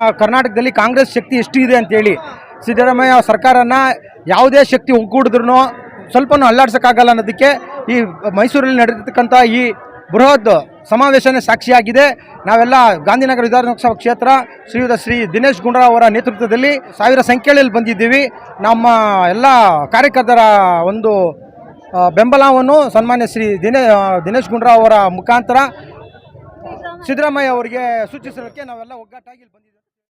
ಕರ್ನಾಟಕದಲ್ಲಿ ಕಾಂಗ್ರೆಸ್ ಶಕ್ತಿ ಎಷ್ಟು ಇದೆ ಅಂತೇಳಿ ಸಿದ್ದರಾಮಯ್ಯ ಸರ್ಕಾರನ ಯಾವುದೇ ಶಕ್ತಿ ಒಗ್ಗೂಡಿದ್ರು ಸ್ವಲ್ಪನೂ ಅಲ್ಲಾಡ್ಸೋಕ್ಕಾಗಲ್ಲ ಅನ್ನೋದಕ್ಕೆ ಈ ಮೈಸೂರಲ್ಲಿ ನಡೆದಿರ್ತಕ್ಕಂಥ ಈ ಬೃಹತ್ ಸಮಾವೇಶನೇ ಸಾಕ್ಷಿಯಾಗಿದೆ. ನಾವೆಲ್ಲ ಗಾಂಧಿನಗರ ವಿಧಾನಸಭಾ ಕ್ಷೇತ್ರ ಶ್ರೀಯುತ ಶ್ರೀ ದಿನೇಶ್ ಗುಂಡೂರಾವ್ ಅವರ ನೇತೃತ್ವದಲ್ಲಿ ಸಾವಿರ ಸಂಖ್ಯೆಯಲ್ಲಿ ಬಂದಿದ್ದೀವಿ. ನಮ್ಮ ಎಲ್ಲ ಕಾರ್ಯಕರ್ತರ ಒಂದು ಬೆಂಬಲವನ್ನು ಸನ್ಮಾನ್ಯ ಶ್ರೀ ದಿನೇ, ದಿನೇಶ್ ಗುಂಡೂರಾವ್ ಅವರ ಮುಖಾಂತರ ಸಿದ್ದರಾಮಯ್ಯ ಅವರಿಗೆ ಸೂಚಿಸಲಿಕ್ಕೆ ನಾವೆಲ್ಲ ಒಗ್ಗಟ್ಟಾಗಿ ಇಲ್ಲಿ ಬಂದಿದ್ದೇವೆ.